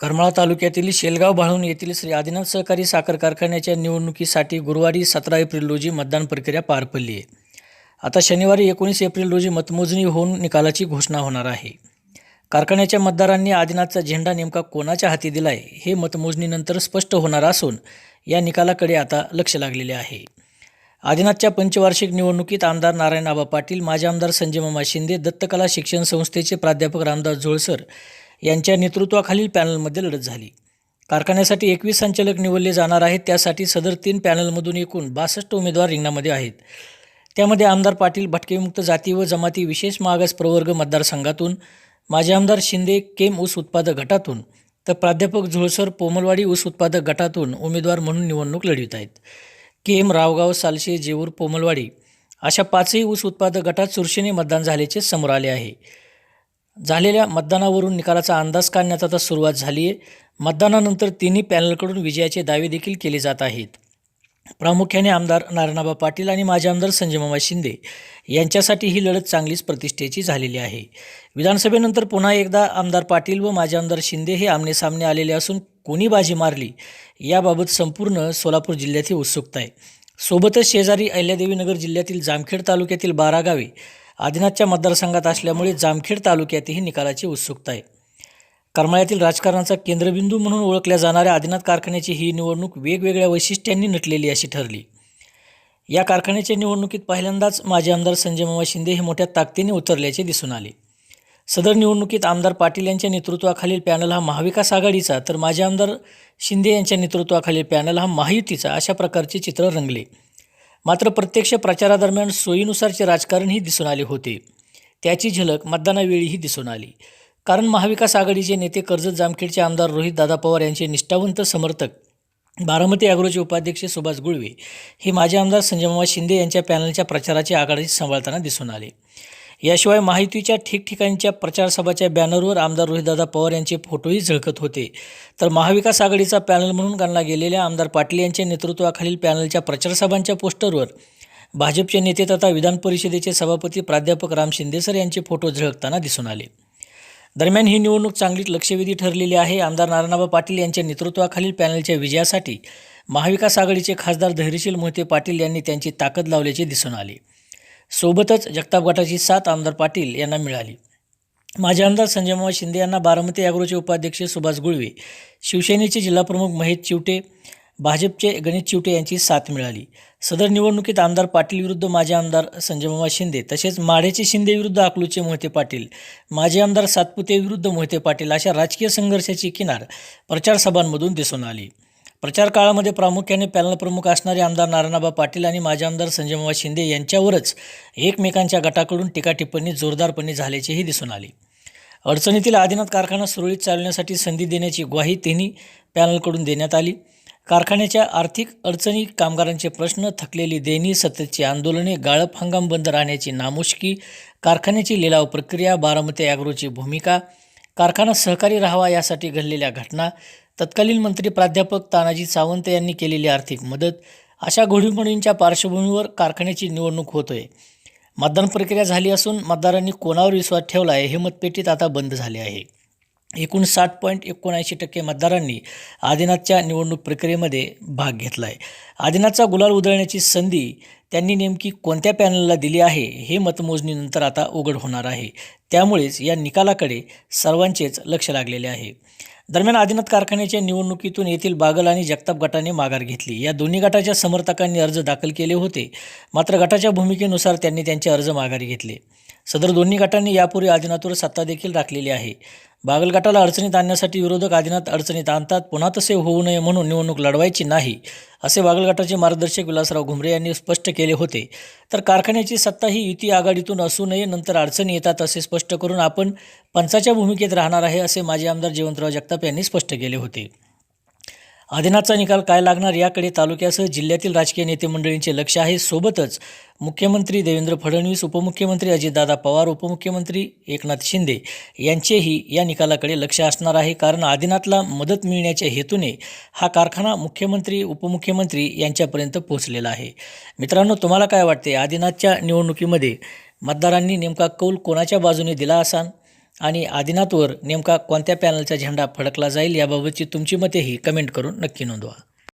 करमाळा तालुक्यातील शेलगाव भाळून येथील श्री आदिनाथ सहकारी साखर कारखान्याच्या निवडणुकीसाठी गुरुवारी सतरा एप्रिल रोजी मतदान प्रक्रिया पार पडली आहे. आता शनिवारी एकोणीस एप्रिल रोजी मतमोजणी होऊन निकालाची घोषणा होणार आहे. कारखान्याच्या मतदारांनी आदिनाथचा झेंडा नेमका कोणाच्या हाती दिला आहे हे मतमोजणीनंतर स्पष्ट होणार असून या निकालाकडे आता लक्ष लागलेले आहे. आदिनाथच्या पंचवार्षिक निवडणुकीत आमदार नारायणआबा पाटील माजी आमदार संजय मामा शिंदे दत्तकला शिक्षण संस्थेचे प्राध्यापक रामदास झोळसर यांच्या नेतृत्वाखालील पॅनलमध्ये लढत झाली. कारखान्यासाठी एकवीस संचालक निवडले जाणार आहेत त्यासाठी सदर तीन पॅनलमधून एकूण बासष्ट उमेदवार रिंगणामध्ये आहेत. त्यामध्ये आमदार पाटील भटकेमुक्त जाती व जमाती विशेष मागास प्रवर्ग मतदारसंघातून माजी आमदार शिंदे केम ऊस उत्पादक गटातून तर प्राध्यापक झुळसर पोमलवाडी ऊस उत्पादक गटातून उमेदवार म्हणून निवडणूक लढवित आहेत. केम रावगाव सालशे जेऊर पोमलवाडी अशा पाचही ऊस उत्पादक गटात चुरशीने मतदान झाल्याचे समोर आले आहे. झालेल्या मतदानावरून निकालाचा अंदाज काढण्यात आता सुरुवात झाली आहे मतदानानंतर तिन्ही पॅनलकडून विजयाचे दावे देखील केले जात आहेत. प्रामुख्याने आमदार नारायणाबा पाटील आणि माजी आमदार संजय मामा शिंदे यांच्यासाठी ही लढत चांगलीच प्रतिष्ठेची झालेली आहे. विधानसभेनंतर पुन्हा एकदा आमदार पाटील व माजी आमदार शिंदे हे आमनेसामने आलेले असून कोणी बाजी मारली याबाबत संपूर्ण सोलापूर जिल्ह्यात ही उत्सुकता आहे. सोबतच शेजारी अहिल्यादेवीनगर जिल्ह्यातील जामखेड तालुक्यातील बारा गावे आदिनाथच्या मतदारसंघात असल्यामुळे जामखेड तालुक्यातही निकालाची उत्सुकता आहे. करमाळ्यातील राजकारणाचा केंद्रबिंदू म्हणून ओळखल्या जाणाऱ्या आदिनाथ कारखान्याची ही निवडणूक वेगवेगळ्या वैशिष्ट्यांनी नटलेली अशी ठरली. या कारखान्याच्या निवडणुकीत पहिल्यांदाच माजी आमदार संजय मामा शिंदे हे मोठ्या ताकदीने उतरल्याचे दिसून आले. सदर निवडणुकीत आमदार पाटील यांच्या नेतृत्वाखालील पॅनल हा महाविकास आघाडीचा तर माजी आमदार शिंदे यांच्या नेतृत्वाखालील पॅनल हा महायुतीचा अशा प्रकारचे चित्र रंगले. मात्र प्रत्यक्ष प्रचारादरम्यान सोयीनुसारचे राजकारणही दिसून आले होते. त्याची झलक मतदानावेळीही दिसून आली. कारण महाविकास आघाडीचे नेते कर्जत जामखेडचे आमदार रोहित दादा पवार यांचे निष्ठावंत समर्थक बारामती अॅग्रोचे उपाध्यक्ष सुभाष गुळवे हे माजी आमदार संजय शिंदे यांच्या पॅनलच्या प्रचाराची आघाडी सांभाळताना दिसून आले. याशिवाय माहितीच्या ठिकठिकाणच्या प्रचारसभाच्या बॅनरवर आमदार रोहितदादा पवार यांचे फोटोही झळकत होते. तर महाविकास आघाडीचा पॅनल म्हणून गणला गेलेल्या आमदार पाटील यांच्या नेतृत्वाखालील पॅनलच्या प्रचारसभांच्या पोस्टरवर भाजपचे नेते तथा विधान परिषदेचे सभापती प्राध्यापक राम शिंदेसर यांचे फोटो झळकताना दिसून आले. दरम्यान ही निवडणूक चांगलीच लक्षवेधी ठरलेली आहे. आमदार नारायणबा पाटील यांच्या नेतृत्वाखालील पॅनलच्या विजयासाठी महाविकास आघाडीचे खासदार धैर्यशील मोहिते पाटील यांनी त्यांची ताकद लावल्याचे दिसून आले. सोबतच जगताप गटाची सात आमदार पाटील यांना मिळाली. माजी आमदार संजय शिंदे यांना बारामती अॅग्रोचे उपाध्यक्ष सुभाष गुळवे शिवसेनेचे जिल्हाप्रमुख महेश चिवटे भाजपचे गणेश चिवटे यांची साथ मिळाली. सदर निवडणुकीत आमदार पाटील विरुद्ध माजी आमदार संजय शिंदे तसेच माढेचे शिंदे विरुद्ध अकलूचे मोहिते पाटील माजी आमदार सातपुते विरुद्ध मोहिते पाटील अशा राजकीय संघर्षाची किनार प्रचारसभांमधून दिसून आली. प्रचार काळामध्ये प्रामुख्याने पॅनल प्रमुख असणारे आमदार नारायणाबा पाटील आणि माजी आमदार संजय शिंदे यांच्यावरच एकमेकांच्या गटाकडून टीकाटिप्पणी जोरदारपणे झाल्याचेही दिसून आले. अडचणीतील आदिनाथ कारखाना सुरळीत चालवण्यासाठी संधी देण्याची ग्वाही तिन्ही पॅनलकडून देण्यात आली. कारखान्याच्या आर्थिक अडचणी कामगारांचे प्रश्न थकलेली देणी सततची आंदोलने गाळप हंगाम बंद राहण्याची नामुष्की कारखान्याची लिलाव प्रक्रिया बारामती ॲग्रोची भूमिका कारखाना सहकारी राहावा यासाठी घडलेल्या घटना तत्कालीन मंत्री प्राध्यापक तानाजी सावंत यांनी केलेली आर्थिक मदत अशा घोडीमोडींच्या पार्श्वभूमीवर कारखान्याची निवडणूक होतोय. मतदान प्रक्रिया झाली असून मतदारांनी कोणावर विश्वास ठेवला आहे हे मतपेटीत आता बंद झाले आहे. एकूण साठ पॉईंट एकोणऐंशी टक्के मतदारांनी आदिनाथच्या निवडणूक प्रक्रियेमध्ये भाग घेतला आहे आदिनाथचा गुलाल उधळण्याची संधी त्यांनी नेमकी कोणत्या पॅनलला दिली आहे हे मतमोजणीनंतर आता उघड होणार आहे. त्यामुळेच या निकालाकडे सर्वांचेच लक्ष लागलेले आहे. दरम्यान आदिनाथ कारखान्याच्या निवडणुकीतून येथील बागल आणि जगताप गटाने माघार घेतली. या दोन्ही गटाच्या समर्थकांनी अर्ज दाखल केले होते. मात्र गटाच्या भूमिकेनुसार त्यांनी त्यांचे अर्ज माघारी घेतले. सदर दोन्ही गटांनी यापूर्वी आदिनाथवर सत्ता देखील राखलेली आहे. बागलगटाला अडचणीत आणण्यासाठी विरोधक आदिनाथ अडचणीत आणतात पुन्हा तसे होऊ नये म्हणून निवडणूक लढवायची नाही असे बागलगटाचे मार्गदर्शक विलासराव घुमरे यांनी स्पष्ट केले होते. तर कारखान्याची सत्ता ही युती आघाडीतून असू नये नंतर अडचणी येतात असे स्पष्ट करून आपण पंचाच्या भूमिकेत राहणार आहे असे माजी आमदार जयवंतराव जगताप यांनी स्पष्ट केले होते. आदिनाथचा निकाल काय लागणार याकडे तालुक्यासह जिल्ह्यातील राजकीय नेते मंडळींचे लक्ष आहे. सोबतच मुख्यमंत्री देवेंद्र फडणवीस उपमुख्यमंत्री अजितदादा पवार उपमुख्यमंत्री एकनाथ शिंदे यांचेही या निकालाकडे लक्ष असणार आहे. कारण आदिनाथला मदत मिळण्याच्या हेतूने हा कारखाना मुख्यमंत्री उपमुख्यमंत्री यांच्यापर्यंत पोहोचलेला आहे. मित्रांनो तुम्हाला काय वाटते? आदिनाथच्या निवडणुकीमध्ये मतदारांनी नेमका कौल कोणाच्या बाजूने दिला असाल? आणि आदिनाथवर नेमका कोणत्या पॅनलचा झेंडा फडकला जाईल याबाबतची तुमची मतेही कमेंट करून नक्की नोंदवा.